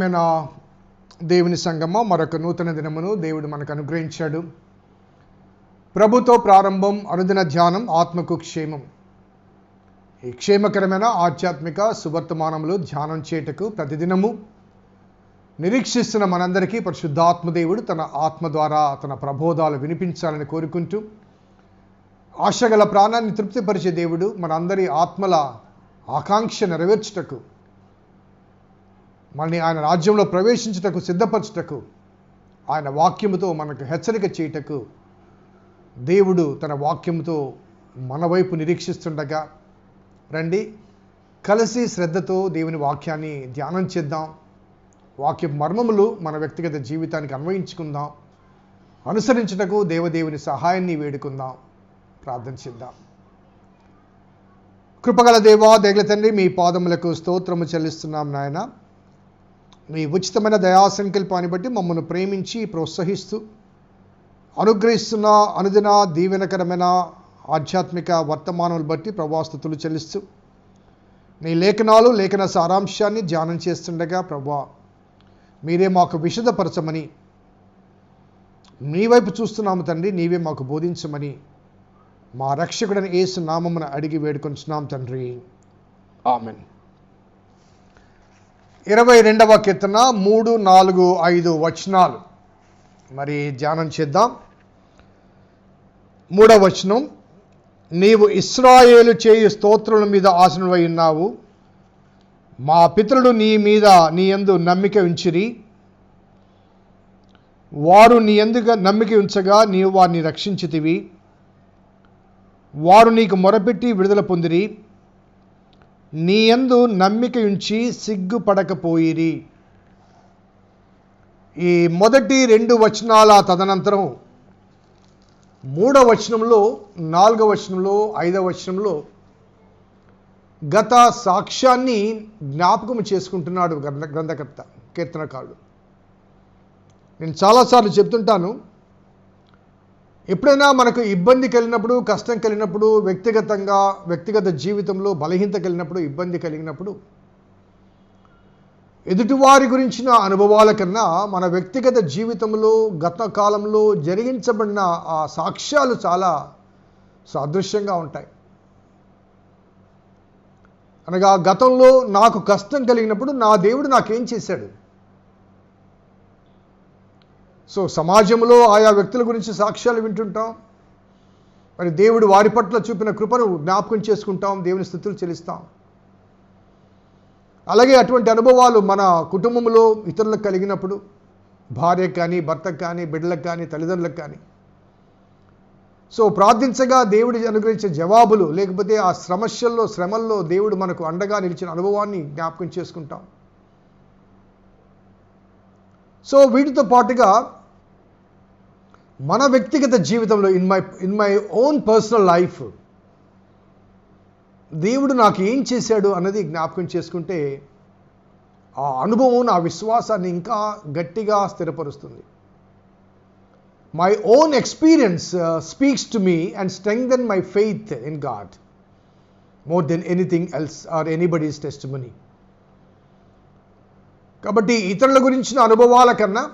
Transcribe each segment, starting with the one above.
ప్రియమైన దేవుని సంగమ మరొక నూతన దినమును దేవుడు మనకు అనుగ్రహించాడు. ప్రభుతో ప్రారంభం అనుదిన ధ్యానం ఆత్మకు క్షేమం. ఈ క్షేమకరమైన ఆధ్యాత్మిక సువర్తమానములు ధ్యానం చేయటకు ప్రతిదినము నిరీక్షిస్తున్న మనందరికీ పరిశుద్ధాత్మదేవుడు తన ఆత్మ ద్వారా తన ప్రబోధాలు వినిపించాలని కోరుకుంటూ ఆశగల ప్రాణాన్ని తృప్తిపరిచే దేవుడు మనందరి ఆత్మల ఆకాంక్ష నెరవేర్చుటకు మనని ఆయన రాజ్యంలో ప్రవేశించుటకు సిద్ధపరచుటకు ఆయన వాక్యముతో మనకు హెచ్చరిక చేయుటకు దేవుడు తన వాక్యముతో మన వైపు నిరీక్షిస్తుండగా రండి కలిసి శ్రద్ధతో దేవుని వాక్యాన్ని ధ్యానం చేద్దాం. వాక్య మర్మములు మన వ్యక్తిగత జీవితానికి అన్వయించుకుందాం. అనుసరించుటకు దేవదేవుని సహాయాన్ని వేడుకుందాం. ప్రార్థన చేద్దాం. కృపగల దేవా దేగల తండ్రి మీ పాదములకు స్తోత్రము చెల్లిస్తున్నాం నాయన. మీ ఉచితమైన దయా సంకల్పాన్ని బట్టి మమ్మల్ని ప్రేమించి ప్రోత్సహిస్తూ అనుగ్రహిస్తున్న అనుదిన దీవెనకరమైన ఆధ్యాత్మిక వర్తమానాలు బట్టి ప్రభాస్తుతులు చెల్లిస్తూ నీ లేఖనాలు లేఖన సారాంశాన్ని ధ్యానం చేస్తుండగా ప్రభా మీరే మాకు విషదపరచమని నీ వైపు చూస్తున్నాము తండ్రి నీవే మాకు బోధించమని మా రక్షకుడని ఏసు నామమున అడిగి వేడుకొంచున్నాం తండ్రి. ఆమెన్. ఇరవై రెండవ కీర్తన మూడు నాలుగు ఐదు వచనాలు. మరి ధ్యానం చేద్దాం. మూడవ వచనం నీవు ఇస్రాయేలు చేయు స్తోత్రుల మీద ఆసనువై ఉన్నావు. మా పితరుడు నీ మీద నీ యందు నమ్మిక ఉంచిరి. వారు నీ ఎందుకు నమ్మిక ఉంచగా నీవు వారిని రక్షించితివి. వారు నీకు మొరపెట్టి విడుదల పొందిరి. నీ యందు నమ్మిక ఉంచి సిగ్గుపడకపోయిరి. ఈ మొదటి రెండు వచనాల తదనంతరం మూడవ వచనంలో నాలుగవ వచనంలో ఐదవ వచనంలో గత సాక్ష్యాన్ని జ్ఞాపకం చేసుకుంటున్నాడు గ్రంథ గ్రంథకర్త కీర్తనకారుడు. నేను చాలాసార్లు చెప్తుంటాను ఎప్పుడైనా మనకు ఇబ్బంది కలిగినప్పుడు కష్టం కలిగినప్పుడు వ్యక్తిగతంగా వ్యక్తిగత జీవితంలో బలహీనత కలిగినప్పుడు ఇబ్బంది కలిగినప్పుడు ఎదుటివారి గురించిన అనుభవాల కన్నా మన వ్యక్తిగత జీవితంలో గత కాలంలో జరిగించబడిన ఆ సాక్ష్యాలు చాలా సాదృశ్యంగా ఉంటాయి. అనగా గతంలో నాకు కష్టం కలిగినప్పుడు నా దేవుడు నాకేం చేశాడు? సో సమాజంలో ఆయా వ్యక్తుల గురించి సాక్ష్యాలు వింటుంటాం. మరి దేవుడు వారి పట్ల చూపిన కృపను జ్ఞాపకం చేసుకుంటాం దేవుని స్థుతులు చెల్లిస్తాం. అలాగే అటువంటి అనుభవాలు మన కుటుంబంలో ఇతరులకు కలిగినప్పుడు భార్యకు కానీ భర్తకు కానీ బిడ్డలకు కానీ తల్లిదండ్రులకు కానీ. సో ప్రార్థించగా దేవుడి అనుగ్రహించే జవాబులు లేకపోతే ఆ సమస్యల్లో శ్రమల్లో దేవుడు మనకు అండగా నిలిచిన అనుభవాన్ని జ్ఞాపకం చేసుకుంటాం. సో వీటితో పాటుగా మన వ్యక్తిగత జీవితంలో in my in my own personal life దేవుడు నాకు ఏం చేశాడు అన్నది జ్ఞాపకం చేసుకుంటే ఆ అనుభవం నా విశ్వాసాన్ని ఇంకా గట్టిగా స్థిరపరుస్తుంది. My own experience speaks to me and strengthen my faith in God more than anything else or anybody's testimony కాబట్టి ఇతరుల గురించిన అనుభవాల కన్నా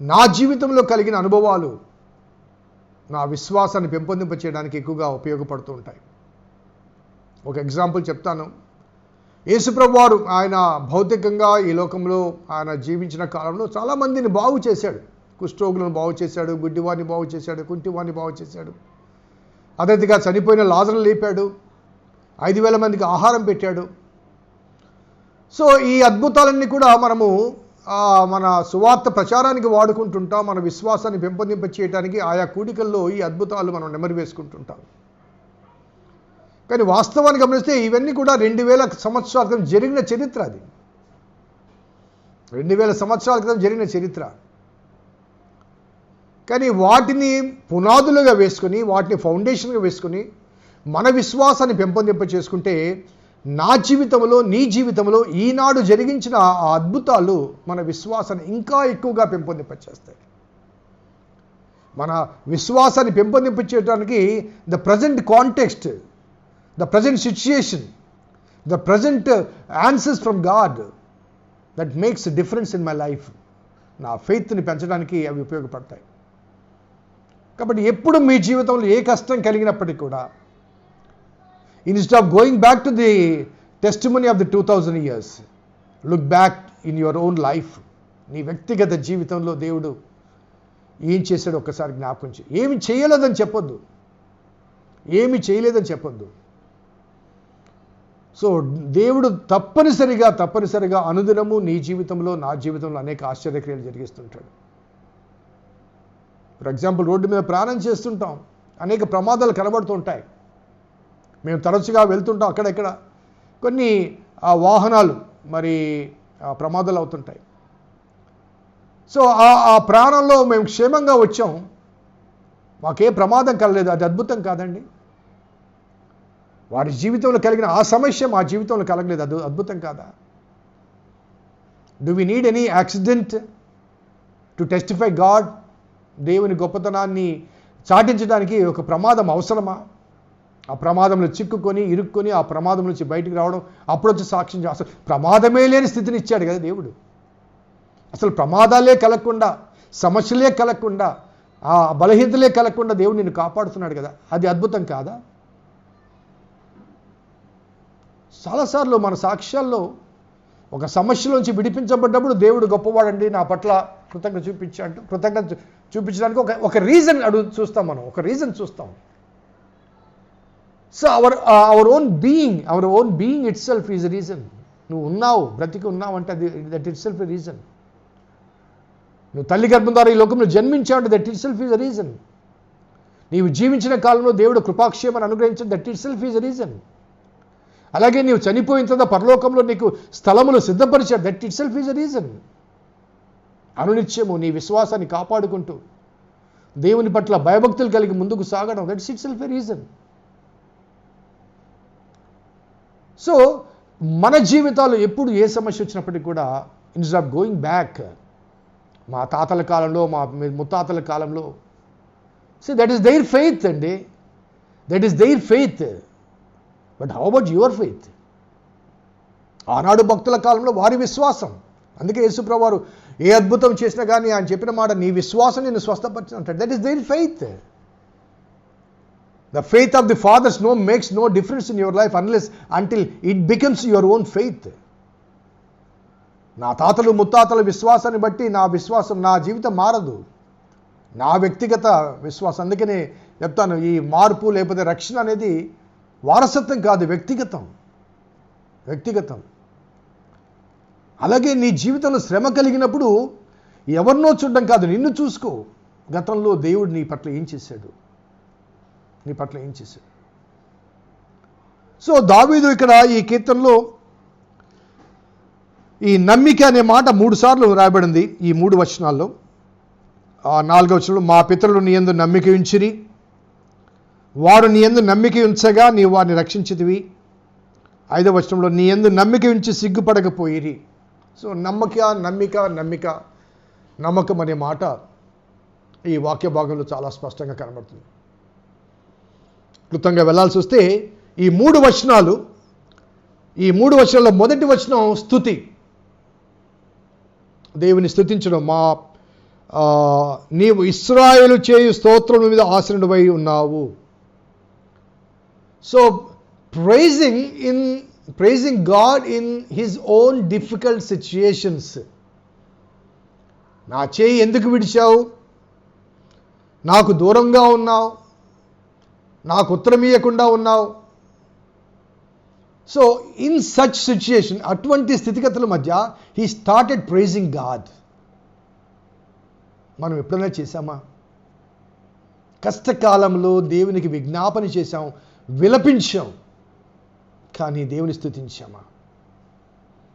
నా జీవితంలో కలిగిన అనుభవాలు నా విశ్వాసాన్ని పెంపొందింప చేయడానికి ఎక్కువగా ఉపయోగపడుతూ ఉంటాయి ఒక ఎగ్జాంపుల్ చెప్తాను. యేసుప్రభు వారు ఆయన భౌతికంగా ఈ లోకంలో ఆయన జీవించిన కాలంలో చాలామందిని బాగు చేశాడు. కుష్ఠరోగులను బాగు చేశాడు గుడ్డివాడిని బాగు చేశాడు కుంటివాడిని బాగు చేశాడు. అదేవిధంగా చనిపోయిన లాజను లేపాడు. ఐదు వేల మందికి ఆహారం పెట్టాడు. సో ఈ అద్భుతాలన్నీ కూడా మనము మన సువార్త ప్రచారానికి వాడుకుంటుంటాం మన విశ్వాసాన్ని పెంపొందింప చేయడానికి ఆయా కూడికల్లో ఈ అద్భుతాలు మనం నెమరు వేసుకుంటుంటాం. కానీ వాస్తవాన్ని గమనిస్తే ఇవన్నీ కూడా రెండు వేల సంవత్సరాల క్రితం జరిగిన చరిత్ర అది. రెండు వేల సంవత్సరాల క్రితం జరిగిన చరిత్ర. కానీ వాటిని పునాదులుగా వేసుకొని వాటిని ఫౌండేషన్గా వేసుకొని మన విశ్వాసాన్ని పెంపొందింప చేసుకుంటే నా జీవితంలో నీ జీవితంలో ఈనాడు జరిగించిన ఆ అద్భుతాలు మన విశ్వాసాన్ని ఇంకా ఎక్కువగా పెంపొందింపచేస్తాయి. మన విశ్వాసాన్ని పెంపొందింపచేయడానికి the present context the present situation the present answers from God that makes difference in my life నా ఫెయిత్ని పెంచడానికి అవి ఉపయోగపడతాయి. కాబట్టి ఎప్పుడు మీ జీవితంలో ఏ కష్టం కలిగినప్పటికీ కూడా instead of going back to the testimony of the two thousand years look back in your own life నీ వ్యక్తిగత జీవితంలో దేవుడు ఏం చేశాడో ఒక్కసారి జ్ఞాపకం చే ఏమి చేయలేదని చెప్పొద్దు. ఏమి చేయలేదని చెప్పొద్దు. సో దేవుడు తప్పనిసరిగా తప్పనిసరిగా అనుదినము నీ జీవితంలో నా జీవితంలో అనేక ఆశ్చర్యక్రియలు జరిగిస్తుంటాడు. ఫర్ ఎగ్జాంపుల్ రోడ్డు మీద ప్రయాణం చేస్తుంటాం. అనేక ప్రమాదాలు కనబడుతుంటాయి. మేము తరచుగా వెళ్తుంటాం అక్కడెక్కడ. కొన్ని వాహనాలు మరి ప్రమాదాలు అవుతుంటాయి. సో ఆ ప్రాణంలో మేము క్షేమంగా వచ్చాం. మాకే ప్రమాదం కలలేదు అది అద్భుతం కాదండి. వారి జీవితంలో కలిగిన ఆ సమస్య మా జీవితంలో కలగలేదు అది అద్భుతం కాదా? Do we need any accident to testify God దేవుని గొప్పతనాన్ని చాటించడానికి ఒక ప్రమాదం అవసరమా? ఆ ప్రమాదంలో చిక్కుకొని ఇరుక్కొని ఆ ప్రమాదం నుంచి బయటికి రావడం అప్పుడు వచ్చి సాక్ష్యం అసలు ప్రమాదమే లేని స్థితిని ఇచ్చాడు కదా దేవుడు. అసలు ప్రమాదాలే కలగకుండా సమస్యలే కలగకుండా ఆ బలహీనతలే కలగకుండా దేవుడు నిన్ను కాపాడుతున్నాడు కదా. అది అద్భుతం కాదా? చాలాసార్లు మన సాక్ష్యాల్లో ఒక సమస్యలోంచి విడిపించబడ్డప్పుడు దేవుడు గొప్పవాడండి నా పట్ల కృతజ్ఞత చూపించాడు కృతజ్ఞత చూపించడానికి ఒక ఒక రీజన్ అడుగు చూస్తాం మనం ఒక రీజన్ చూస్తాం. So our our own being our own being itself is reason నువ్వు ఉన్నావు బ్రతికి ఉన్నావు అంటే అది దట్ ఇట్ సెల్ఫ్ రీజన్ నువ్వు తల్లి గర్భం ద్వారా ఈ లోకంలో జన్మించావు అంటే that it self is reason నీవు జీవించిన కాలంలో దేవుడు కృపాక్షేమని అనుగ్రహించడం that it self is reason అలాగే నీవు చనిపోయిన తర్వాత పరలోకంలో నీకు స్థలములు సిద్ధపరిచాడు that itself is a reason అనునిత్యము నీ విశ్వాసాన్ని కాపాడుకుంటూ దేవుని పట్ల భయభక్తులు కలిగి ముందుకు సాగడం that's itself a reason so మన జీవితాలు ఎప్పుడు ఏ సమస్య వచ్చినప్పటికీ కూడా ఇన్స్టెడ్ ఆఫ్ గోయింగ్ బ్యాక్ మా తాతల కాలంలో మా ముత్తాతల కాలంలో so that is their faith అండి. That is their faith but how about your faith ఆనాడు భక్తుల కాలంలో వారి విశ్వాసం. అందుకే యేసుప్రభు వారు ఏ అద్భుతం చేసినా కానీ ఆయన చెప్పిన మాట నీ విశ్వాసం నేను స్వస్థపరిచిన అంటాడు that is their faith the faith of the fathers no makes no difference in your life unless until it becomes your own faith నా తాతలు ముత్తాతల విశ్వాసాన్ని బట్టి నా విశ్వాసం నా జీవితం మారదు. నా వ్యక్తిగత విశ్వాసం అందుకనే చెప్తాను ఈ మార్పు లేకపోతే రక్షణ అనేది వారసత్వం కాదు వ్యక్తిగతం. వ్యక్తిగతం. అలాగే నీ జీవితంలో శ్రమ కలిగినప్పుడు ఎవరినో చూడడం కాదు నిన్ను చూసుకో. గతంలో దేవుడు నీ పట్ల ఏం చేశాడు? నీ పట్ల ఏం చేశాడు? సో దావీదు ఇక్కడ ఈ కీర్తనలో ఈ నమ్మిక అనే మాట మూడు సార్లు రాయబడింది ఈ మూడు వచనాల్లో. ఆ నాలుగో వచనంలో మా పితరులు నీ ఎందు నమ్మిక ఉంచిరి. వారు నీ ఎందు నమ్మిక ఉంచగా నీ వారిని రక్షించితివి. ఐదవ వచనంలో నీ యందు నమ్మిక ఉంచి సిగ్గుపడకపోయిరి. సో నమ్మక నమ్మిక నమ్మిక నమ్మకం అనే మాట ఈ వాక్య భాగంలో చాలా స్పష్టంగా కనబడుతుంది. క్లుప్తంగా వెళ్ళాల్సి వస్తే ఈ మూడు వచనాలు ఈ మూడు వచనాల్లో మొదటి వచనం స్థుతి. దేవుని స్థుతించడం మా నీవు ఇస్రాయేలు చేయు స్తోత్రం మీద ఆశ్రయుడవై ఉన్నావు. So praising in praising God in his own difficult situations నా చేయి ఎందుకు విడిచావు? నాకు దూరంగా ఉన్నావు? నాకు ఉత్తరం ఇవ్వకుండా ఉన్నావు. సో ఇన్ సచ్ సిచ్యుయేషన్ అటువంటి స్థితిగతుల మధ్య హీ స్టార్టెడ్ ప్రైజింగ్ గాడ్ మనం ఎప్పుడైనా చేశామా? కష్టకాలంలో దేవునికి విజ్ఞాపన చేశాం విలపించాం కానీ దేవుని స్థుతించామా?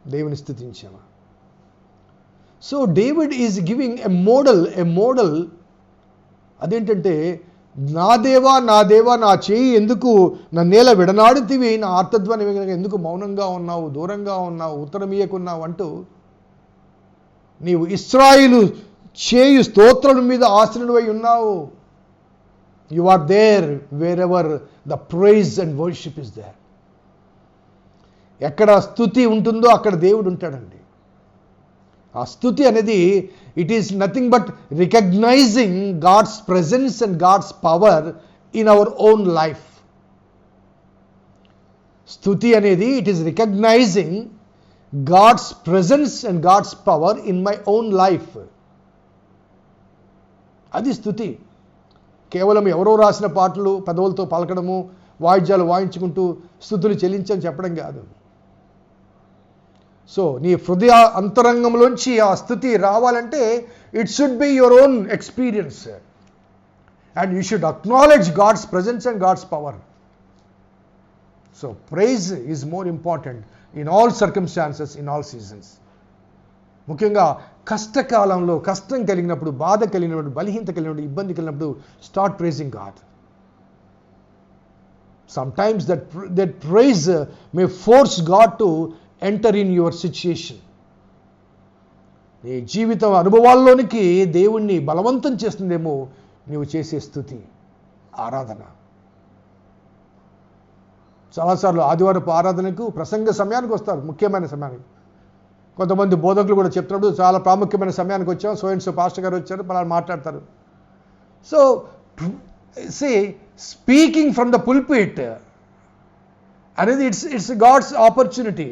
దేవుని స్థుతించామా? So David is giving a model a model అదేంటంటే నా దేవా నా దేవా నా చేయి ఎందుకు నా నేల విడనాడుతీవి? నా ఆర్తధ్వని ఎందుకు మౌనంగా ఉన్నావు దూరంగా ఉన్నావు ఉత్తరమీయకున్నావు అంటూ నీవు ఇస్రాయిలు చేయు స్తోత్రం మీద ఆశ్రయుడై ఉన్నావు. You are there wherever the praise and worship is there ఎక్కడ స్థుతి ఉంటుందో అక్కడ దేవుడు ఉంటాడండి. ఆ స్థుతి అనేది it is nothing but recognizing God's presence and God's power in our own life స్థుతి అనేది it is recognizing God's presence and God's power in my own life అది స్థుతి. కేవలం ఎవరో రాసిన పాటలు పెదవులతో పలకడము వాయిద్యాలు వాయించుకుంటూ స్థుతులు చెల్లించని చెప్పడం కాదు. సో నీ హృదయ అంతరంగంలోంచి ఆ స్థుతి రావాలంటే it should be your own experience and you should acknowledge God's presence and God's power so praise is more important in all circumstances in all seasons ముఖ్యంగా కష్టకాలంలో కష్టం కలిగినప్పుడు బాధ కలిగినప్పుడు బలహీనత కలిగినప్పుడు ఇబ్బంది కలిగినప్పుడు start praising God sometimes that that praise may force God to enter in your situation నీ జీవితం అనుభవాల్లోనికి దేవుణ్ణి బలవంతం చేస్తుందేమో నీవు చేసే స్థుతి ఆరాధన. చాలాసార్లు ఆదివారపు ఆరాధనకు ప్రసంగ సమయానికి వస్తారు ముఖ్యమైన సమయానికి. కొంతమంది బోధకులు కూడా చెప్తున్నప్పుడు చాలా ప్రాముఖ్యమైన సమయానికి వచ్చాం సో అండ్ సో పాస్టర్ గారు వచ్చారు అలా మాట్లాడతారు. So say speaking from the pulpit అనేది it's it's God's opportunity.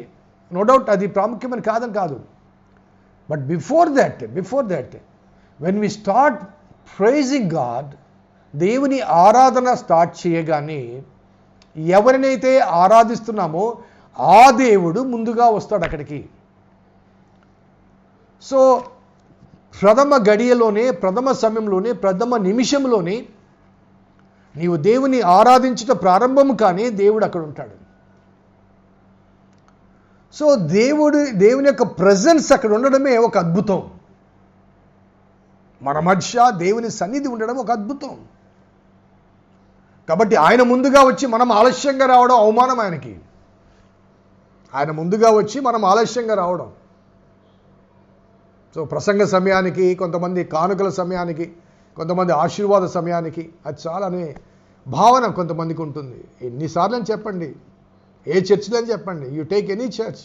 No doubt అది ప్రాముఖ్యమైన కాదని కాదు. But before that before that when we start praising God దేవుని ఆరాధన స్టార్ట్ చేయగానే ఎవరినైతే ఆరాధిస్తున్నామో ఆ దేవుడు ముందుగా వస్తాడు అక్కడికి. సో ప్రథమ గడియలోనే ప్రథమ సమయంలోనే ప్రథమ నిమిషంలోనే నీవు దేవుని ఆరాధించట ప్రారంభము కానీ దేవుడు అక్కడ ఉంటాడు. సో దేవుడు దేవుని యొక్క ప్రజెన్స్ అక్కడ ఉండడమే ఒక అద్భుతం. మన మధ్య దేవుని సన్నిధి ఉండడం ఒక అద్భుతం. కాబట్టి ఆయన ముందుగా వచ్చి మనం ఆలస్యంగా రావడం అవమానం ఆయనకి. ఆయన ముందుగా వచ్చి మనం ఆలస్యంగా రావడం. సో ప్రసంగ సమయానికి కొంతమంది కానుకల సమయానికి కొంతమంది ఆశీర్వాద సమయానికి అది చాలా అనే భావన కొంతమందికి ఉంటుంది. ఎన్నిసార్లు అని చెప్పండి. ఏ చర్చిలో అని చెప్పండి. యూ టేక్ ఎనీ చర్చ్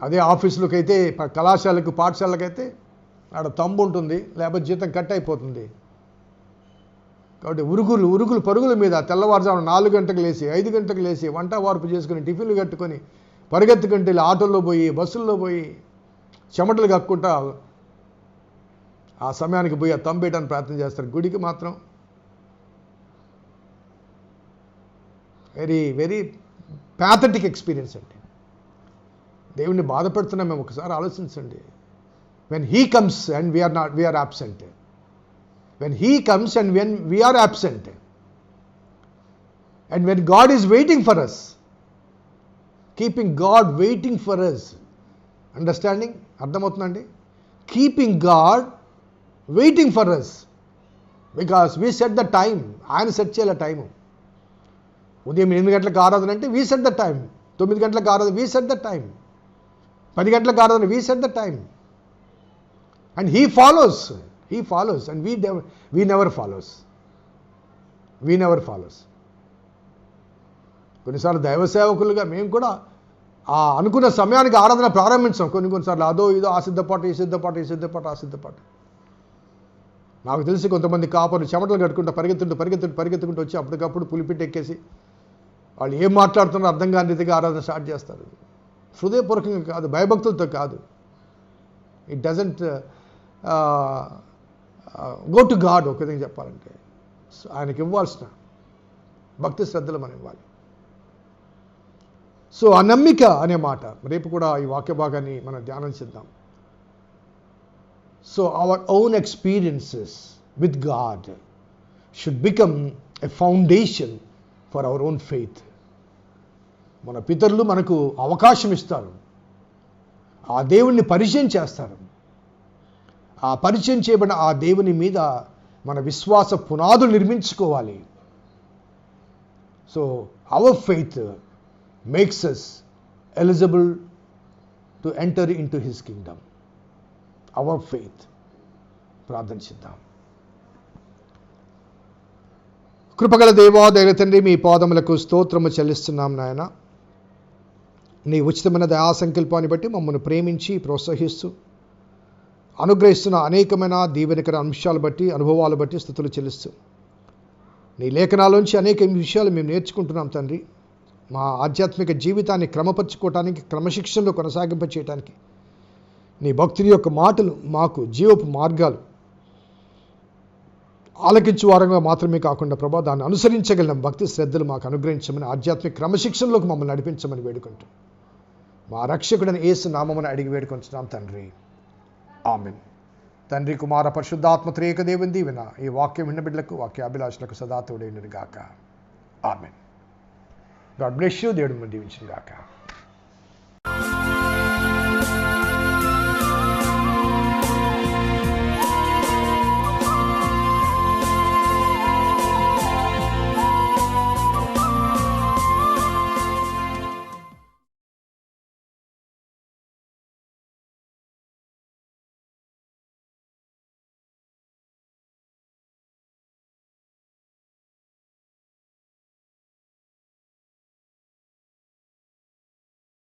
అదే ఆఫీసులకైతే అయితే కళాశాలకు పాఠశాలకైతే ఆడ తంబు ఉంటుంది లేకపోతే జీతం కట్ అయిపోతుంది. కాబట్టి ఉరుగులు ఉరుగులు పరుగుల మీద తెల్లవారుజామున నాలుగు గంటలకు లేచి ఐదు గంటలకు లేచి వంట వార్పు చేసుకుని టిఫిన్లు కట్టుకొని పరిగెత్తుకుంటే ఆటోల్లో పోయి బస్సుల్లో పోయి చెమటలు కక్కుంటా ఆ సమయానికి పోయి ఆ తంబేయడానికి ప్రయత్నం చేస్తారు. గుడికి మాత్రం వెరీ వెరీ ప్యాథటిక్ ఎక్స్పీరియన్స్ అండి. దేవుణ్ణి బాధపెడుతున్నాం మేము ఒకసారి ఆలోచించండి. When he comes and we're not we're absent when he comes and when we're absent and when God is waiting for us keeping God waiting for us understanding అర్థమవుతుందండి? Keeping God waiting for us because we set the time ఆయన set చేయాలి time ఉదయం ఎనిమిది గంటలకు ఆరాధన అంటే we set the time తొమ్మిది గంటలకు ఆరాధన వీ సెట్ ద టైం పది గంటలకు ఆరాధన we set the time and he follows he follows and we we never follows we never follows కొన్నిసార్లు దైవ సేవకులుగా మేము కూడా ఆ అనుకున్న సమయానికి ఆరాధన ప్రారంభించాం. కొన్ని కొన్నిసార్లు అదో ఇదో ఆ సిద్ధపాటు ఈ సిద్ధపాటు ఈ సిద్ధపాటు ఆ సిద్ధపాటు. నాకు తెలిసి కొంతమంది కాపర్లు చెమటలు కట్టుకుంటూ పరిగెత్తుంటూ పరిగెత్తుంటూ పరిగెత్తుకుంటూ వచ్చి అప్పటికప్పుడు పులిపిట్ ఎక్కేసి వాళ్ళు ఏం మాట్లాడుతున్నారో అర్థం కాని రీతిగా ఆరాధన స్టార్ట్ చేస్తారు. హృదయపూర్వకంగా కాదు భయభక్తులతో కాదు. It doesn't go to God ఒక విధంగా చెప్పాలంటే. ఆయనకి ఇవ్వాల్సిన భక్తి శ్రద్ధలు మనం ఇవ్వాలి. సో ఆ అనే మాట రేపు కూడా ఈ వాక్య భాగాన్ని మనం ధ్యానం చేద్దాం. So our own experiences with God should become a foundation for our own faith మన పితరులు మనకు అవకాశం ఇస్తారు. ఆ దేవుణ్ణి పరిచయం చేస్తారు. ఆ పరిచయం చేయబడిన ఆ దేవుని మీద మన విశ్వాస పునాదులు నిర్మించుకోవాలి. So our faith makes us eligible to enter in to his kingdom our faith ప్రార్థించిద్దాం కృపగల దేవా దైవ తండ్రి మీ పాదములకు స్తోత్రము చెల్లిస్తున్నాం నాయన. నీ ఉచితమైన దయా సంకల్పాన్ని బట్టి మమ్మల్ని ప్రేమించి ప్రోత్సహిస్తూ అనుగ్రహిస్తున్న అనేకమైన దీవెనకర అంశాలు బట్టి అనుభవాలు బట్టి స్థుతులు చెల్లిస్తూ. నీ లేఖనాలోంచి అనేక విషయాలు మేము నేర్చుకుంటున్నాం తండ్రి. మా ఆధ్యాత్మిక జీవితాన్ని క్రమపరచుకోవటానికి క్రమశిక్షణలో కొనసాగింప చేయటానికి నీ భక్తుని యొక్క మాటలు మాకు జీవపు మార్గాలు. ఆలకించు వారంగా మాత్రమే కాకుండా ప్రభా దాన్ని అనుసరించగలిగిన భక్తి శ్రద్ధలు మాకు అనుగ్రహించమని ఆధ్యాత్మిక క్రమశిక్షణలోకి మమ్మల్ని నడిపించమని వేడుకుంటూ మా రక్షకుడని ఏసు నామమును అడిగి వేడుకొంచున్నాం తండ్రి. ఆమెన్. తండ్రి కుమార పరిశుద్ధాత్మ త్రేక దేవుని దీవెన ఈ వాక్యం విన్న బిడ్డలకు వాక్యాభిలాషులకు సదా తోడైనది గాక. ఆమెన్. గాడ్ బ్లెస్ యూ దేవుడు దీవించిన గాక.